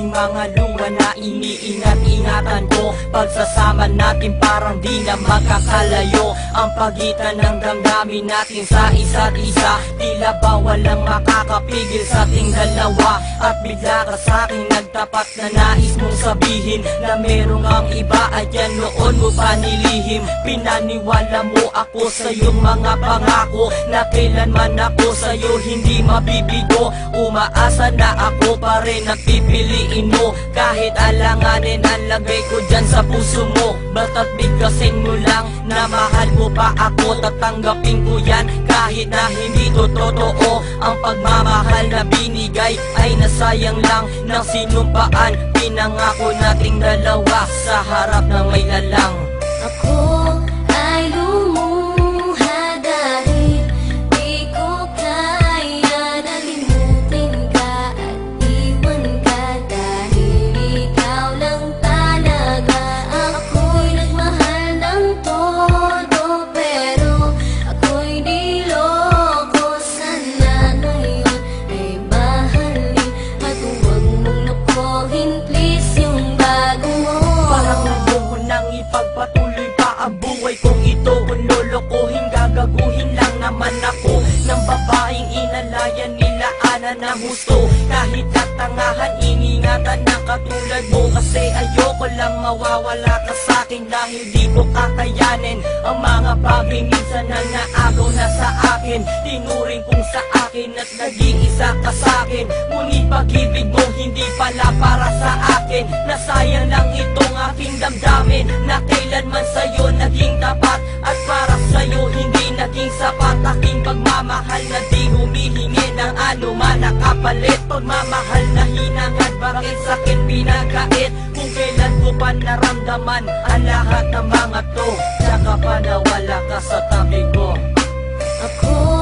aking mga lupa iniingat-ingatan ko. Pagsasama natin parang di na magkakalayo Ang pagitan ng damdamin natin sa isa't isa. Tila ba walang makakapigil sa ating dalawa. At bigla ka sa'kin nagtapat na nais mong sabihin Na merong ang iba at yan noon mo pa nilihim. Pinaniwala mo ako sa iyong mga pangako Na kailanman ako sa'yo hindi mabibigo. Umaasa na ako pa rin ang pipiliin mo. Kahit alanganin ang lagay ko dyan sa puso mo Basta't bigkasin mo lang. Na mahal mo pa ako Tatanggapin ko yan. Kahit na hindi to totoo Ang pagmamahal na binigay ay nasayang lang. Ng sinumpaan Pinangako nating dalawa sa harap ng may lalang. Ako inalayan nila ana ng gusto Kahit katangahan, iningatan ng katulad mo. Kasi ayoko lang mawawala ka sa'kin Dahil di ko kakayanin Ang mga bagay na naagaw na sa akin. Tinuring kong sa akin at nag-iisa ka sa'kin Ngunit pag-ibig mo hindi pala para sa akin. Nasayang lang itong aking damdamin pagmamahal na hinangad Bakit sa'kin pinagkait. Kung kailan ko pa naramdaman Ang lahat ng mga to Tsaka pa nawala ka sa tabi ko. Ako